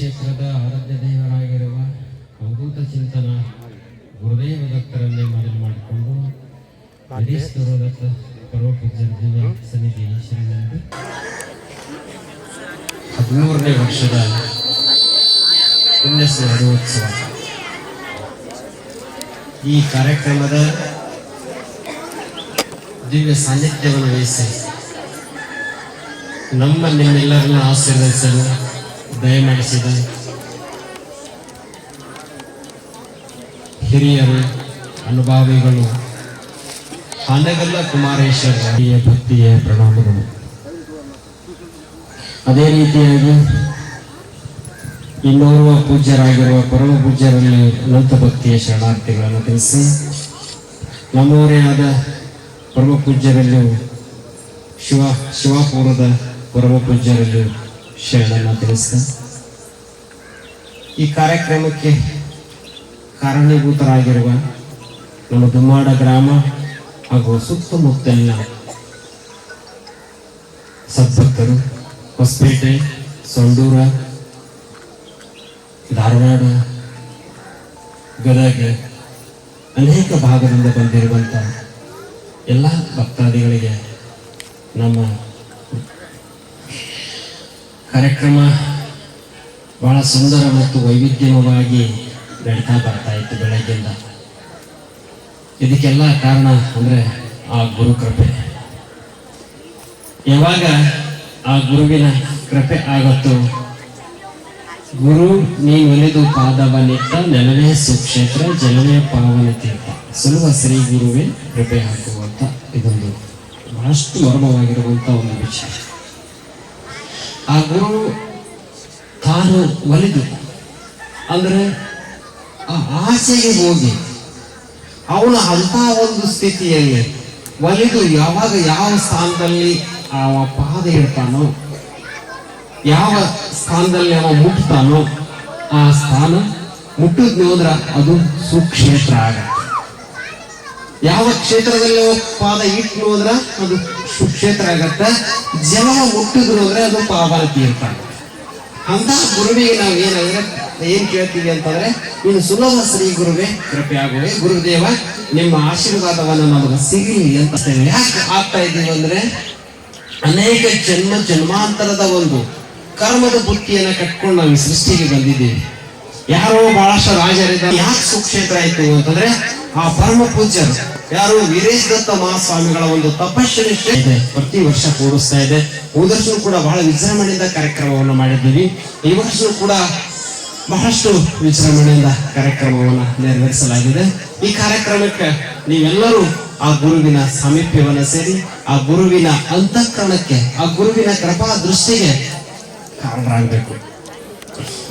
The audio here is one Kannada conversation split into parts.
ಸುಕ್ಷೇತ್ರದ ಆರಾಧ್ಯ ದೇವರಾಗಿರುವ ಅವಧೂತ ಚಿಂತನ ಗುರುದೇವ ದತ್ತರನ್ನೇ ಮೊದಲು ಮಾಡಿಕೊಂಡು ಹರೀಶ್ವರ ದತ್ತ ಪರಮಪೂಜ್ಯರ ದಿವ್ಯ ಸನ್ನಿಧಿ ಶ್ರೀನಂದು ಹದಿಮೂರನೇ ವರ್ಷದ ಪುಣ್ಯ ಸ್ಮರಣೋತ್ಸವ ಈ ಕಾರ್ಯಕ್ರಮದ ದಿವ್ಯ ಸಾನ್ನಿಧ್ಯವನ್ನು ವಹಿಸಿ ನಮ್ಮ ನಿಮ್ಮೆಲ್ಲರನ್ನು ಆಶೀರ್ವದಿಸಲು ದಯಮಾಡಿಸಿದ ಹಿರಿಯರು ಅನುಭಾವಿಗಳು, ಹಾನಗಲ್ಲ ಕುಮಾರೇಶ್ವರ ಭಕ್ತಿಯ ಪ್ರಣಾಮಗಳು. ಅದೇ ರೀತಿಯಾಗಿ ಇನ್ನೋರ್ವ ಪೂಜ್ಯರಾಗಿರುವ ಪರಮ ಪೂಜ್ಯರಲ್ಲಿ ಅನಂತ ಭಕ್ತಿಯ ಶರಣಾರ್ಥಿಗಳನ್ನು ತಿಳಿಸಿ, ನಮ್ಮವರೇ ಆದ ಪರಮ ಪೂಜ್ಯರಲ್ಲೂ ಶಿವ, ಶಿವಪುರದ ಪರಮ ಪೂಜ್ಯರಲ್ಲೂ ಶರಣನ್ನ ತಿಳಿಸ್ತಾ ಈ ಕಾರ್ಯಕ್ರಮಕ್ಕೆ ಕಾರಣೀಭೂತರಾಗಿರುವ ನಮ್ಮ ದುಮ್ಮಾಡ ಗ್ರಾಮ ಹಾಗೂ ಸುತ್ತಮುತ್ತಲಿನ ಸದ್ಭಕ್ತರು ಹೊಸಪೇಟೆ, ಸಂಡೂರ, ಧಾರವಾಡ, ಗದಗ, ಅನೇಕ ಭಾಗದಿಂದ ಬಂದಿರುವಂಥ ಎಲ್ಲ ಭಕ್ತಾದಿಗಳಿಗೆ ನಮ್ಮ ಕಾರ್ಯಕ್ರಮ ಬಹಳ ಸುಂದರ ಮತ್ತು ವೈವಿಧ್ಯಮಯವಾಗಿ ನಡೀತಾ ಬರ್ತಾ ಇತ್ತು ಬೆಳಗ್ಗೆಯಿಂದ. ಇದಕ್ಕೆಲ್ಲ ಕಾರಣ ಅಂದ್ರೆ ಆ ಗುರು ಕೃಪೆ ಯಾವಾಗ ಆ ಗುರುವಿನ ಕೃಪೆ ಆಗುತ್ತೋ, ಗುರು ನೀ ಒಲಿದು ಪಾದವನಿತ್ತ ನೆಲವೇ ಸುಕ್ಷೇತ್ರ ಜನವೇ ಪಾವನ ತೀರ್ಥ. ಸುಲಭ ಶ್ರೀ ಗುರುವೇ ಕೃಪೆ ಹಾಕುವಂತ ಇದೊಂದು ಬಹಳಷ್ಟು ಮರ್ಮವಾಗಿರುವಂಥ ಒಂದು ವಿಷಯ ಆ ಗುರು ತಾನು ಒಲಿದು ಅಂದರೆ ಆ ಆಸೆಗೆ ಹೋಗಿ. ಅವನ ಅಂತ ಒಂದು ಸ್ಥಿತಿಯಲ್ಲಿ ಒಲಿದು ಯಾವಾಗ ಯಾವ ಸ್ಥಾನದಲ್ಲಿ ಅವ ಪಾದ ಇಡ್ತಾನೋ ಯಾವ ಸ್ಥಾನದಲ್ಲಿ ಅವ ಮುಟ್ತಾನೋ, ಆ ಸ್ಥಾನ ಮುಟ್ಟಿದ್ನು ಹೋದ್ರೆ ಅದು ಸುಕ್ಷೇತ್ರ ಆಗತ್ತೆ. ಯಾವ ಕ್ಷೇತ್ರದಲ್ಲಿ ಪಾದ ಇಟ್ನು ಹೋದ್ರ ಅದು ಸುಕ್ಷೇತ್ರ ಆಗತ್ತೆ. ಜಲ ಮುಟ್ಟಿದ್ರು ಅಂದ್ರೆ ಅದು ಪಾವನ ತೀರ್ಥ. ಆಗತ್ತೆ ಅಂತ ಗುರುವಿಗೆ ನಾವು ಏನಂದ್ರೆ ಏನ್ ಕೇಳ್ತೀವಿ ಅಂತಂದ್ರೆ ನೀನು ಸುಲಭ ಶ್ರೀ ಗುರುವೇ ಕೃಪೆ ಆಗುವೆ ಗುರುದೇವ, ನಿಮ್ಮ ಆಶೀರ್ವಾದವನ್ನು ನಮಗೆ ಸಿಗಲಿ ಅಂತ. ಯಾಕೆ ಆಗ್ತಾ ಇದ್ದೀವಿ ಅಂದ್ರೆ, ಅನೇಕ ಜನ್ಮ ಜನ್ಮಾಂತರದ ಒಂದು ಕರ್ಮದ ಬುತ್ತಿಯನ್ನ ಕಟ್ಕೊಂಡು ನಾವು ಈ ಸೃಷ್ಟಿಗೆ ಬಂದಿದ್ದೀವಿ. ಯಾರೋ ಬಹಳಷ್ಟು ರಾಜರಿದ್ದ ಯಾಕೆ ಸುಕ್ಷೇತ್ರ ಆಯ್ತು ಅಂತಂದ್ರೆ, ಆ ಪರಮ ಪೂಜ್ಯರು ಯಾರು ವೀರೇಶ್ ದತ್ತ ಮಹಾಸ್ವಾಮಿಗಳ ಒಂದು ತಪಸ್ಸನಿಷ್ಠೆ ಇದೆ. ಪ್ರತಿ ವರ್ಷ ಕೂಡಿಸ್ತಾ ಇದೆ. ಹೋದ ಕೂಡ ಬಹಳ ವಿಜೃಂಭಣೆಯಿಂದ ಕಾರ್ಯಕ್ರಮವನ್ನು ಮಾಡಿದ್ದೀವಿ. ಈ ವರ್ಷ ಕೂಡ ಬಹಳಷ್ಟು ವಿಜೃಂಭಣೆಯಿಂದ ಕಾರ್ಯಕ್ರಮವನ್ನು ನೆರವೇರಿಸಲಾಗಿದೆ. ಈ ಕಾರ್ಯಕ್ರಮಕ್ಕೆ ನೀವೆಲ್ಲರೂ ಆ ಗುರುವಿನ ಸಾಮೀಪ್ಯವನ್ನು ಸೇರಿ, ಆ ಗುರುವಿನ ಅಂತಃಕರಣಕ್ಕೆ, ಆ ಗುರುವಿನ ಕೃಪಾ ದೃಷ್ಟಿಗೆ ಕಾರಣರಾಗಬೇಕು.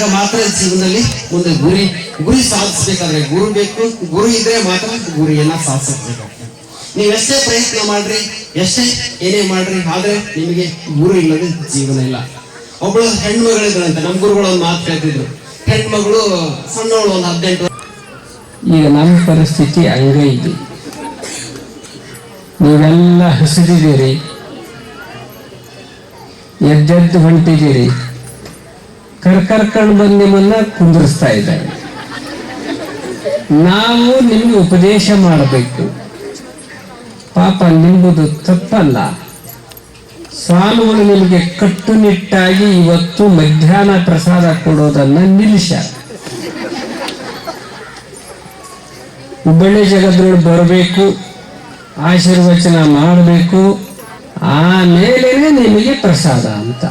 ಮಾತ್ರ ಜೀವನದಲ್ಲಿ ಒಂದು ಗುರಿ ಗುರಿ ಸಾಧಿಸ್ಬೇಕಾದ್ರೆ ಗುರು ಬೇಕು, ಗುರು ಇದ್ರೆ ಮಾತ್ರ ಗುರಿಯನ್ನ ಸಾಧಿಸಬೇಕಾಗ್ತದೆ. ನೀವು ಎಷ್ಟೇ ಪ್ರಯತ್ನ ಮಾಡ್ರಿ, ಎಷ್ಟೇ ಏನೇ ಮಾಡ್ರಿ, ಆದ್ರೆ ನಿಮಗೆ ಗುರು ಇಲ್ಲದೆ ಜೀವನ ಇಲ್ಲ. ಒಬ್ಬಳು ಹೆಣ್ಮಗಳಿದ್ರಂತೆ ನಮ್ಮ ಗುರುಗಳು ಒಂದು ಮಾತು ಹೇಳ್ತಿದ್ರು. ಹೆಣ್ಮಗಳು ಸಣ್ಣವಳು ಒಂದು ಹದಿನೆಂಟು ಈಗ ನಮ್ಮ ಪರಿಸ್ಥಿತಿ ಹಂಗೆ ಇದೆ. ನೀವೆಲ್ಲ ಹಸಿದಿದ್ದೀರಿ. ಎದ್ದೆದ್ದು ಹೊಂಟಿದ್ದೀರಿ. ಕರ್ಕರ್ಕೊಂಡು ಬಂದು ನಿಮ್ಮನ್ನ ಕುಂದಿರಿಸ್ತಾ ಇದ್ದಾರೆ ನಾವು ನಿಮ್ಗೆ ಉಪದೇಶ ಮಾಡಬೇಕು. ಪಾಪ ನಿಂಬುದು ತಪ್ಪಲ್ಲ. ಸ್ವಾಮಿಗಳು ನಿಮಗೆ ಕಟ್ಟುನಿಟ್ಟಾಗಿ ಇವತ್ತು ಮಧ್ಯಾಹ್ನ ಪ್ರಸಾದ ಕೊಡೋದನ್ನ ನಿಲ್ಲಿಸ. ಹುಬ್ಬಳ್ಳಿ ಜಗದ್ರೋಳು ಬರಬೇಕು, ಆಶೀರ್ವಚನ ಮಾಡಬೇಕು ಆಮೇಲೆ ನಿಮಗೆ ಪ್ರಸಾದ ಅಂತ.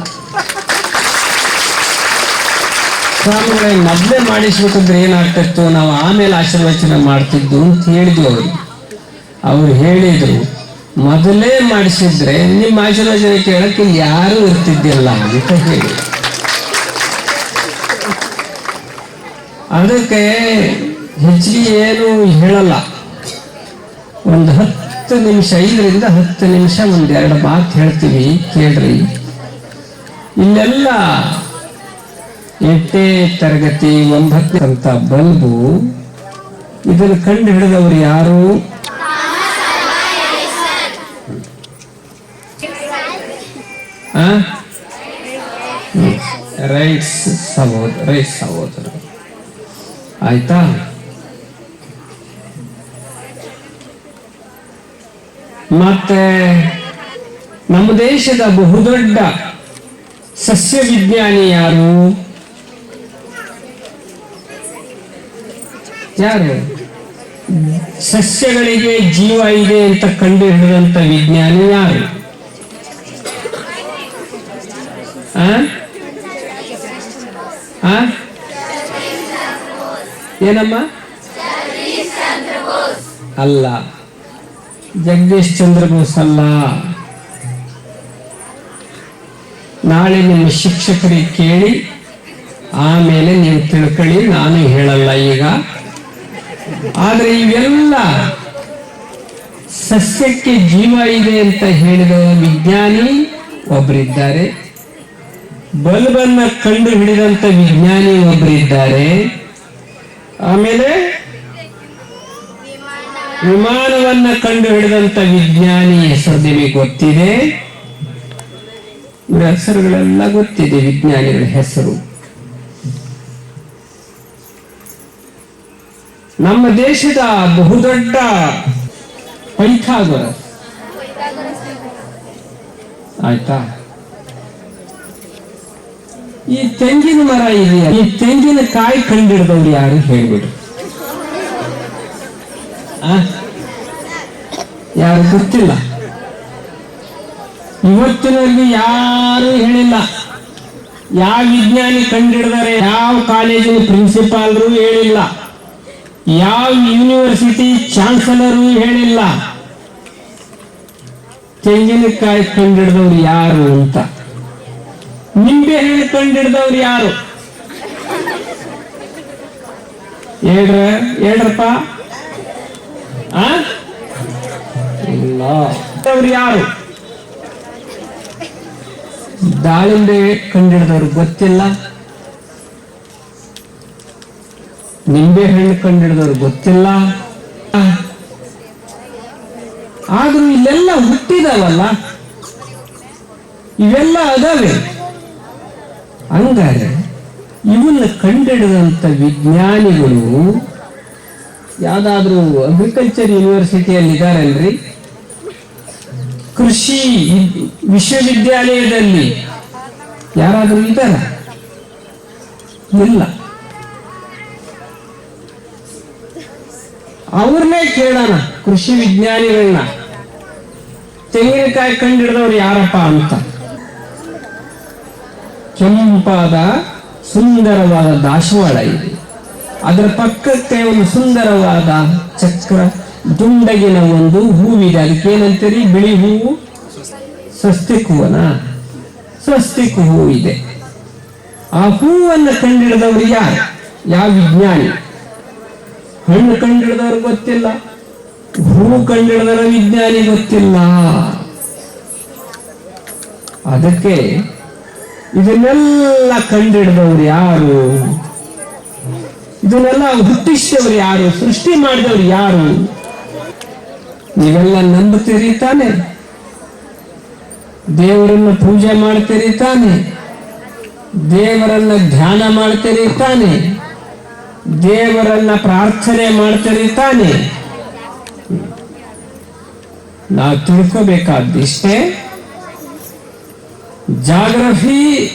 ಸ್ವಾಮಿಗಳೇ, ಮೊದಲೇ ಮಾಡಿಸ್ಬೇಕಂದ್ರೆ ಏನಾಗ್ತಿತ್ತು ನಾವು ಆಮೇಲೆ ಆಶೀರ್ವಚನ ಮಾಡ್ತಿದ್ದು ಅಂತ ಹೇಳಿದ್ವಿ ಅವರು. ಅವ್ರು ಹೇಳಿದ್ರು, ಮೊದಲೇ ಮಾಡಿಸಿದ್ರೆ ನಿಮ್ಮ ಆಶೀರ್ವಚನ ಕೇಳಕ್ಕೆ ಯಾರು ಇರ್ತಿದ್ದಿಲ್ಲ ಅಂತ ಹೇಳಿ. ಅದಕ್ಕೆ ಹೆಚ್ಚಿಗೆ ಏನು ಹೇಳಲ್ಲ. ಒಂದು ಹತ್ತು ನಿಮಿಷ, ಐದರಿಂದ ಹತ್ತು ನಿಮಿಷ ಒಂದೆರಡು ಮಾತು ಹೇಳ್ತೀವಿ, ಕೇಳ್ರಿ. ಇಲ್ಲೆಲ್ಲ ಎಂಟನೇ ತರಗತಿ ಒಂಬತ್ತನೇ ಅಂತ ಬಲ್ಬು ಇದನ್ನು ಕಂಡು ಹಿಡಿದವರು ಯಾರು? ರೈಟ್ಸ್ ಸಹೋದರ ರೈಟ್ ಸಹೋದರ. ಆಯ್ತಾ? ಮತ್ತೆ ನಮ್ಮ ದೇಶದ ಬಹುದೊಡ್ಡ ಸಸ್ಯ ವಿಜ್ಞಾನಿ ಯಾರು? ಯಾರು ಸಸ್ಯಗಳಿಗೆ ಜೀವ ಇದೆ ಅಂತ ಕಂಡು ಹಿಡಿದಂತ ವಿಜ್ಞಾನಿ ಯಾರು? ಏನಮ್ಮ? ಅಲ್ಲ. ಜಗದೀಶ್ ಚಂದ್ರ ಬೋಸ್ ಅಲ್ಲ. ನಾಳೆ ನಿಮ್ಮ ಶಿಕ್ಷಕರಿಗೆ ಕೇಳಿ, ಆಮೇಲೆ ನೀವು ತಿಳ್ಕೊಳ್ಳಿ, ನಾನು ಹೇಳಲ್ಲ ಈಗ. ಆದ್ರೆ ಇವೆಲ್ಲ ಸಸ್ಯಕ್ಕೆ ಜೀವ ಇದೆ ಅಂತ ಹೇಳಿದ ವಿಜ್ಞಾನಿ ಒಬ್ಬರಿದ್ದಾರೆ ಬಲ್ಬನ್ನ ಕಂಡು ಹಿಡಿದಂತ ವಿಜ್ಞಾನಿ ಒಬ್ಬರಿದ್ದಾರೆ ಆಮೇಲೆ ವಿಮಾನವನ್ನ ಕಂಡು ಹಿಡಿದಂತ ವಿಜ್ಞಾನಿ ಹೆಸರು ನಿಮಗೆ ಗೊತ್ತಿದೆ. ಇವರ ಹೆಸರುಗಳೆಲ್ಲ ಗೊತ್ತಿದೆ, ವಿಜ್ಞಾನಿಗಳ ಹೆಸರು. ನಮ್ಮ ದೇಶದ ಬಹುದೊಡ್ಡ ಪೈಥಾಗೊರ. ಆಯ್ತಾ? ಈ ತೆಂಗಿನ ಮರ ಇದೆ ಈ ತೆಂಗಿನ ಕಾಯಿ ಕಂಡಿಡಿದವ್ರು ಯಾರು ಹೇಳ್ಬಿಡು? ಯಾರು ಗೊತ್ತಿಲ್ಲ. ಇವತ್ತಿನಲ್ಲಿ ಯಾರು ಹೇಳಿಲ್ಲ. ಯಾವ ವಿಜ್ಞಾನಿ ಕಂಡಿಡಿದರೆ, ಯಾವ ಕಾಲೇಜಿನ ಪ್ರಿನ್ಸಿಪಾಲ್ರು ಹೇಳಿಲ್ಲ. ಯಾವ ಯೂನಿವರ್ಸಿಟಿ ಚಾನ್ಸಲರು ಹೇಳಿಲ್ಲ? ತೆಂಗಿನಕಾಯಿ ಕಂಡಿಡ್ದವ್ರು ಯಾರು ಅಂತ. ನಿಂಬೆ ಹಣ್ಣು ಕಂಡಿಡ್ದವ್ರು ಯಾರು? ಹೇಳ್ರ, ಹೇಳ್ರಪ್ಪ. ಇಲ್ಲ. ಅವ್ರು ಯಾರು? ದಾಳಿಂಬೆ ಕಂಡಿಡ್ದವ್ರು ಗೊತ್ತಿಲ್ಲ. ನಿಂಬೆ ಹಣ್ಣು ಕಂಡಿಡಿದವ್ರು ಗೊತ್ತಿಲ್ಲ. ಆದ್ರೂ ಇಲ್ಲೆಲ್ಲ ಹುಟ್ಟಿದಾವಲ್ಲ? ಇವೆಲ್ಲ ಅದಾವೆ. ಹಂಗಾರೆ ಇವನ್ನ ಕಂಡಿಡಿದಂತ ವಿಜ್ಞಾನಿಗಳು ಯಾವ್ದಾದ್ರೂ ಅಗ್ರಿಕಲ್ಚರ್ ಯೂನಿವರ್ಸಿಟಿಯಲ್ಲಿ ಇದಾರಲ್ರಿ ಕೃಷಿ ವಿಶ್ವವಿದ್ಯಾಲಯದಲ್ಲಿ ಯಾರಾದ್ರೂ ಇದ್ದಾರ? ಇಲ್ಲ. ಅವ್ರನ್ನೇ ಕೇಳೋಣ, ಕೃಷಿ ವಿಜ್ಞಾನಿಗಳನ್ನ ತೆಂಗಿನಕಾಯಿ ಕಂಡಿಡಿದವ್ರು ಯಾರಪ್ಪ ಅಂತ. ಕೆಂಪಾದ, ಸುಂದರವಾದ ದಾಸವಾಳ ಇದೆ. ಅದರ ಪಕ್ಕಕ್ಕೆ ಒಂದು ಸುಂದರವಾದ ಚಕ್ರ, ದುಂಡಗಿನ ಒಂದು ಹೂವಿದೆ. ಅದಕ್ಕೆ ಏನಂತೀರಿ? ಬಿಳಿ ಹೂವು ಸ್ವಸ್ತಿಕ್ ಹೂವನ? ಸ್ವಸ್ತಿಕ್ ಹೂವು ಇದೆ. ಆ ಹೂವನ್ನು ಕಂಡಿಡಿದವರು ಯಾರು? ಯಾವ ವಿಜ್ಞಾನಿ? ಹಣ್ಣು ಕಂಡಿಡಿದವರು ಗೊತ್ತಿಲ್ಲ, ಹೂ ಕಂಡಿಡಿದವರ ವಿಜ್ಞಾನಿ ಗೊತ್ತಿಲ್ಲ. ಅದಕ್ಕೆ ಇದನ್ನೆಲ್ಲ ಕಂಡಿಡಿದವರು ಯಾರು? ಇದನ್ನೆಲ್ಲ ಹುಟ್ಟಿಸಿದವರು ಯಾರು? ಸೃಷ್ಟಿ ಮಾಡಿದವರು ಯಾರು? ನೀವೆಲ್ಲ ನಂಬುತ್ತೀರಿ ತಾನೆ. ದೇವರನ್ನು ಪೂಜೆ ಮಾಡ್ತೀರಿ ತಾನೆ. ದೇವರನ್ನ ಧ್ಯಾನ ಮಾಡ್ತೀರಿ ತಾನೆ. ದೇವರನ್ನ ಪ್ರಾರ್ಥನೆ ಮಾಡ್ತೀರಿ ತಾನೆ. ನಾವು ತಿಳ್ಕೋಬೇಕಾದಿಷ್ಟೇ ಜಾಗ್ರಫಿ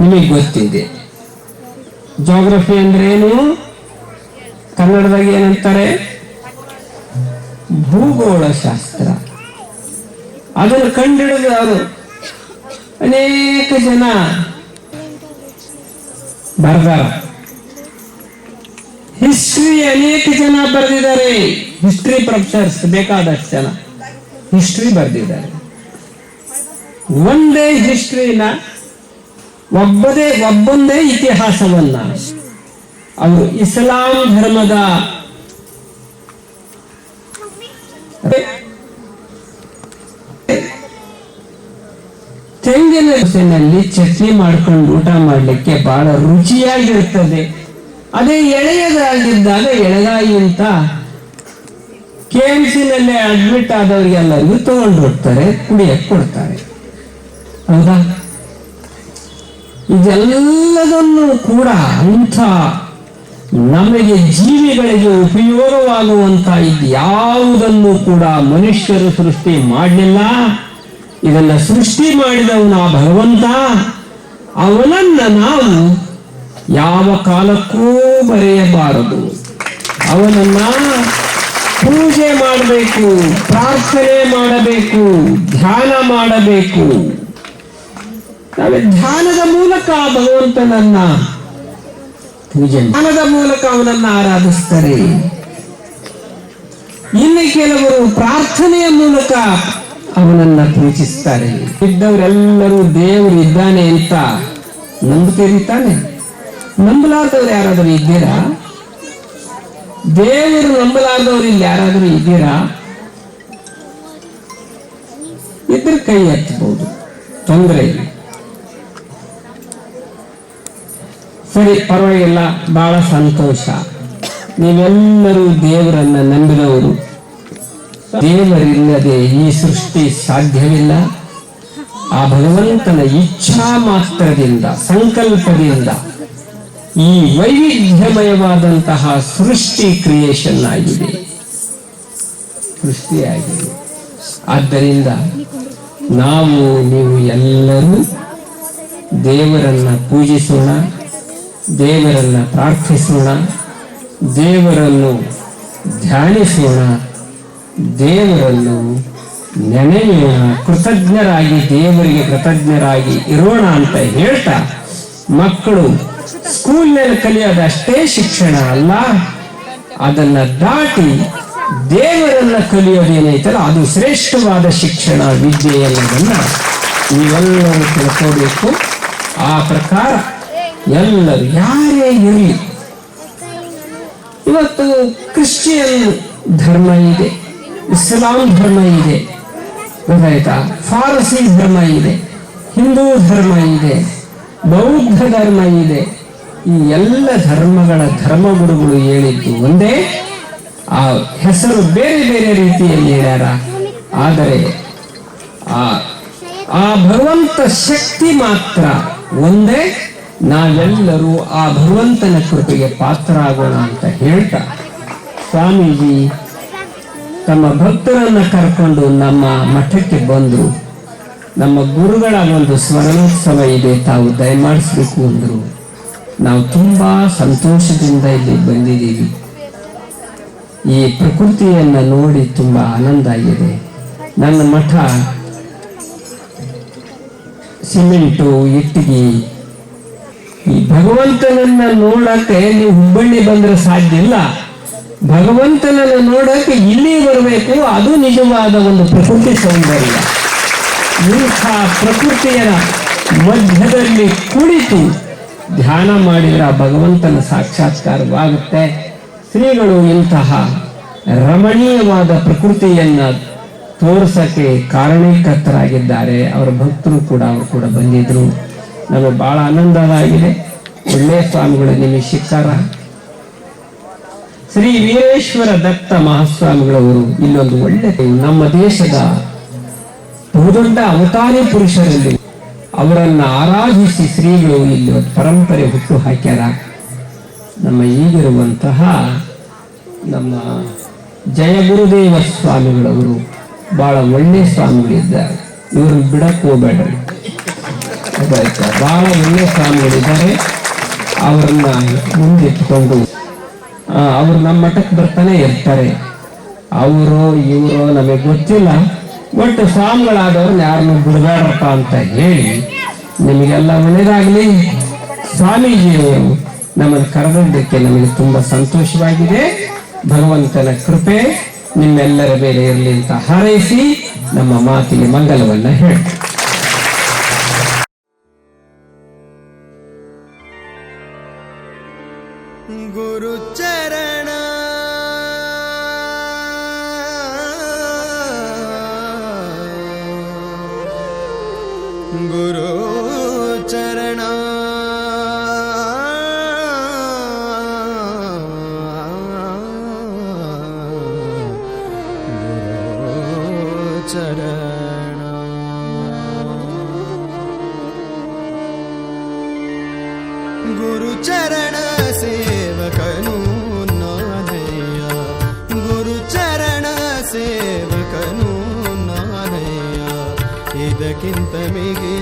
ನಿಮಗೆ ಗೊತ್ತಿದೆ. ಜಾಗ್ರಫಿ ಅಂದ್ರೆ ಏನು? ಕನ್ನಡದಾಗ ಏನಂತಾರೆ? ಭೂಗೋಳ ಶಾಸ್ತ್ರ ಅದನ್ನು ಕಂಡಿಡಿದವರು ಅನೇಕ ಜನ ಬರ್ದಾರ. ಹಿಸ್ಟ್ರಿ ಅನೇಕ ಜನ ಬರೆದಿದ್ದಾರೆ. ಹಿಸ್ಟ್ರಿ ಪ್ರೊಫೆಸರ್ಸ್ ಬೇಕಾದಷ್ಟು ಜನ. ಹಿಸ್ಟ್ರಿ ಬರೆದಿದ್ದಾರೆ. ಒಂದೇ ಹಿಸ್ಟ್ರಿನ ಒಬ್ಬದೇ, ಒಬ್ಬೊಂದೇ ಇತಿಹಾಸವನ್ನ ಅವರು ಇಸ್ಲಾಂ ಧರ್ಮದ ತೆಂಗಿನ ಚಟ್ನಿ ಮಾಡ್ಕೊಂಡು ಊಟ ಮಾಡಲಿಕ್ಕೆ ಬಹಳ ರುಚಿಯಾಗಿರ್ತದೆ. ಅದೇ ಎಳೆಯದಾಗಿದ್ದಾಗ ಎಳೆಗಾಯಿ ಅಂತ. ಕೆ ಎಂ ಅಡ್ಮಿಟ್ ಆದವರಿಗೆಲ್ಲರಿಗೂ ತಗೊಂಡು ಹೋಗ್ತಾರೆ ಕುಡಿಯಕ್ಕೆ ಕೊಡ್ತಾರೆ. ಹೌದಾ? ಇದೆಲ್ಲದನ್ನು ಕೂಡ ಅಂಥ ನಮಗೆ ಜೀವಿಗಳಿಗೆ ಉಪಯೋಗವಾಗುವಂತ ಇದ್ಯಾವುದನ್ನು ಕೂಡ ಮನುಷ್ಯರು ಸೃಷ್ಟಿ ಮಾಡಲಿಲ್ಲ. ಇದನ್ನ ಸೃಷ್ಟಿ ಮಾಡಿದವನು ಆ ಭಗವಂತ. ಅವನನ್ನ ನಾವು ಯಾವ ಕಾಲಕ್ಕೂ ಮರೆಯಬಾರದು. ಅವನನ್ನ ಪೂಜೆ ಮಾಡಬೇಕು, ಪ್ರಾರ್ಥನೆ ಮಾಡಬೇಕು, ಧ್ಯಾನ ಮಾಡಬೇಕು. ಧ್ಯಾನದ ಮೂಲಕ ಭಗವಂತನನ್ನ ಪೂಜೆ ಧ್ಯಾನದ ಮೂಲಕ ಅವನನ್ನ ಆರಾಧಿಸ್ತಾರೆ. ಇನ್ನು ಕೆಲವರು ಪ್ರಾರ್ಥನೆಯ ಮೂಲಕ ಅವನನ್ನ ಪೂಜಿಸ್ತಾರೆ. ಇದ್ದವರೆಲ್ಲರೂ ದೇವರು ಇದ್ದಾನೆ ಅಂತ ನಂಬುತ್ತೀರಿ ತಾನೆ. ನಂಬಲಾರ್ದವ್ರು ಯಾರಾದರೂ ಇದ್ದೀರಾ? ದೇವರು ನಂಬಲಾರ್ದವ್ರು ಇಲ್ಲಿ ಯಾರಾದರೂ ಇದ್ದೀರಾ? ಇದ್ರ ಕೈ ಹತ್ತಬಹುದು ತೊಂದರೆ ಇಲ್ಲ. ಸರಿ, ಪರವಾಗಿಲ್ಲ, ಬಹಳ ಸಂತೋಷ. ನೀವೆಲ್ಲರೂ ದೇವರನ್ನ ನಂಬಿದವರು. ದೇವರಿಲ್ಲದೆ ಈ ಸೃಷ್ಟಿ ಸಾಧ್ಯವಿಲ್ಲ. ಆ ಭಗವಂತನ ಇಚ್ಛಾ ಮಾತ್ರದಿಂದ ಸಂಕಲ್ಪದಿಂದ ಈ ವೈವಿಧ್ಯಮಯವಾದಂತಹ ಸೃಷ್ಟಿ ಕ್ರಿಯೇಷನ್ ಆಗಿದೆ. ಸೃಷ್ಟಿಯಾಗಿದೆ ಆದ್ದರಿಂದ ನಾವು, ನೀವು ಎಲ್ಲರೂ ದೇವರನ್ನ ಪೂಜಿಸೋಣ, ದೇವರನ್ನ ಪ್ರಾರ್ಥಿಸೋಣ, ದೇವರನ್ನು ಧ್ಯಾನಿಸೋಣ, ದೇವರನ್ನು ನೆನೆಯೋಣ, ಕೃತಜ್ಞರಾಗಿ ದೇವರಿಗೆ ಕೃತಜ್ಞರಾಗಿ ಇರೋಣ ಅಂತ ಹೇಳ್ತಾ ಮಕ್ಕಳು ಸ್ಕೂಲ್ನಲ್ಲಿ ಕಲಿಯೋದಷ್ಟೇ ಶಿಕ್ಷಣ ಅಲ್ಲ. ಅದನ್ನ ದಾಟಿ ದೇವರನ್ನ ಕಲಿಯೋದೇನೈತಲ್ಲ ಅದು ಶ್ರೇಷ್ಠವಾದ ಶಿಕ್ಷಣ, ವಿದ್ಯೆ ಎಲ್ಲದನ್ನ ನೀವೆಲ್ಲರೂ ತಿಳ್ಕೋಬೇಕು. ಆ ಪ್ರಕಾರ ಎಲ್ಲರೂ ಯಾರೇ ಇರಲಿ, ಇವತ್ತು ಕ್ರಿಶ್ಚಿಯನ್ ಧರ್ಮ ಇದೆ, ಇಸ್ಲಾಂ ಧರ್ಮ ಇದೆ, ಗೊತ್ತಾಯ್ತಾ? ಫಾರಸಿ ಧರ್ಮ ಇದೆ, ಹಿಂದೂ ಧರ್ಮ ಇದೆ, ಬೌದ್ಧ ಧರ್ಮ ಇದೆ ಈ ಎಲ್ಲ ಧರ್ಮಗಳ ಧರ್ಮಗುರುಗಳು ಹೇಳಿದ್ದು ಒಂದೇ. ಆ ಹೆಸರು ಬೇರೆ ಬೇರೆ ರೀತಿಯಲ್ಲಿ ಹೇಳ್ಯಾರ. ಆದರೆ ಆ ಆ ಭಗವಂತ ಶಕ್ತಿ ಮಾತ್ರ ಒಂದೇ. ನಾವೆಲ್ಲರೂ ಆ ಭಗವಂತನ ಕೃಪೆಗೆ ಆಗೋಣ ಅಂತ ಹೇಳ್ತಾ. ಸ್ವಾಮೀಜಿ ತಮ್ಮ ಭಕ್ತರನ್ನ ಕರ್ಕೊಂಡು ನಮ್ಮ ಮಠಕ್ಕೆ ಬಂದರು. ನಮ್ಮ ಗುರುಗಳ ಒಂದು ಸ್ಮರಣೋತ್ಸವ ಇದೆ ತಾವು ದಯಮಾಡಿಸ್ಬೇಕು ಅಂದ್ರು. ನಾವು ತುಂಬಾ ಸಂತೋಷದಿಂದ ಇಲ್ಲಿ ಬಂದಿದ್ದೀವಿ. ಈ ಪ್ರಕೃತಿಯನ್ನ ನೋಡಿ ತುಂಬಾ ಆನಂದ ಆಗಿದೆ. ನನ್ನ ಮಠ ಸಿಮೆಂಟು, ಇಟ್ಟಿಗೆ, ಈ ಭಗವಂತನನ್ನ ನೋಡಕ್ಕೆ ನೀವು ಹುಬ್ಬಳ್ಳಿ ಬಂದ್ರೆ ಸಾಧ್ಯ ಇಲ್ಲ. ಭಗವಂತನನ್ನ ನೋಡಕ್ಕೆ ಇಲ್ಲಿ ಬರಬೇಕು, ಅದು ನಿಜವಾದ ಒಂದು ಪ್ರಕೃತಿ ಸೌಂದರ್ಯ. ಇಂಥ ಪ್ರಕೃತಿಯ ಮಧ್ಯದಲ್ಲಿ ಕುಳಿತು ಧ್ಯಾನ ಮಾಡಿದ್ರೆ ಆ ಭಗವಂತನ ಸಾಕ್ಷಾತ್ಕಾರವಾಗುತ್ತೆ. ಶ್ರೀಗಳು ಇಂತಹ ರಮಣೀಯವಾದ ಪ್ರಕೃತಿಯನ್ನ ತೋರ್ಸಕ್ಕೆ ಕಾರಣೀಕರ್ತರಾಗಿದ್ದಾರೆ. ಅವರ ಭಕ್ತರು ಕೂಡ, ಅವರು ಕೂಡ ಬಂದಿದ್ರು. ನಮಗೆ ಬಹಳ ಆನಂದವಾಗಿದೆ. ಒಳ್ಳೆಯ ಸ್ವಾಮಿಗಳು ನಿಮಗೆ ಸಿಕ್ಕಾರ ಶ್ರೀ ವೀರೇಶ್ವರ ದತ್ತ ಮಹಾಸ್ವಾಮಿಗಳವರು ಇಲ್ಲೊಂದು ಒಳ್ಳೆ ನಮ್ಮ ದೇಶದ ಬಹುದೊಡ್ಡ ಅವತಾರಿ ಪುರುಷರಲ್ಲಿ ಅವರನ್ನ ಆರಾಧಿಸಿ ಶ್ರೀಗಳು ಇಲ್ಲಿ ಒಂದು ಪರಂಪರೆ ಹುಟ್ಟು ಹಾಕ್ಯಾರ. ನಮ್ಮ ಈಗಿರುವಂತಹ ನಮ್ಮ ಜಯ ಗುರುದೇವ ಸ್ವಾಮಿಗಳವರು ಬಹಳ ಒಳ್ಳೆ ಸ್ವಾಮಿಗಳಿದ್ದಾರೆ. ಇವರು ಬಿಡಕ್ಕೆ ಹೋಗ್ಬೇಡ್ರಿ. ಗೊತ್ತಾಯ್ತಾ ಬಹಳ ಒಳ್ಳೆ ಸ್ವಾಮಿಗಳಿದ್ದಾರೆ. ಅವರನ್ನ ಮುಂದಿಟ್ಕೊಂಡು ಅವ್ರು ನಮ್ಮ ಮಠಕ್ಕೆ ಬರ್ತಾನೆ ಇರ್ತಾರೆ. ಅವರು, ಇವರು ನಮಗೆ ಗೊತ್ತಿಲ್ಲ. ಒಟ್ಟು ಸ್ವಾಮಿಗಳಾದವ್ರನ್ನ ಯಾರನ್ನು ಬಿಡಬೇಡಪ್ಪ ಅಂತ ಹೇಳಿ ನಿಮಗೆಲ್ಲ ಒಳ್ಳೇದಾಗಲಿ. ಸ್ವಾಮೀಜಿಯವರು ನಮ್ಮನ್ನು ಕರೆದದ್ದಕ್ಕೆ ನಮಗೆ ತುಂಬ ಸಂತೋಷವಾಗಿದೆ. ಭಗವಂತನ ಕೃಪೆ ನಿಮ್ಮೆಲ್ಲರ ಮೇಲೆ ಇರಲಿ ಅಂತ ಹಾರೈಸಿ ನಮ್ಮ ಮಾತಿಗೆ ಮಂಗಲವನ್ನು ಹೇಳಿ चरण गुरुचरण सेवकनु नादया गुरुचरण सेवकनु नादया इदकिन्त मिगे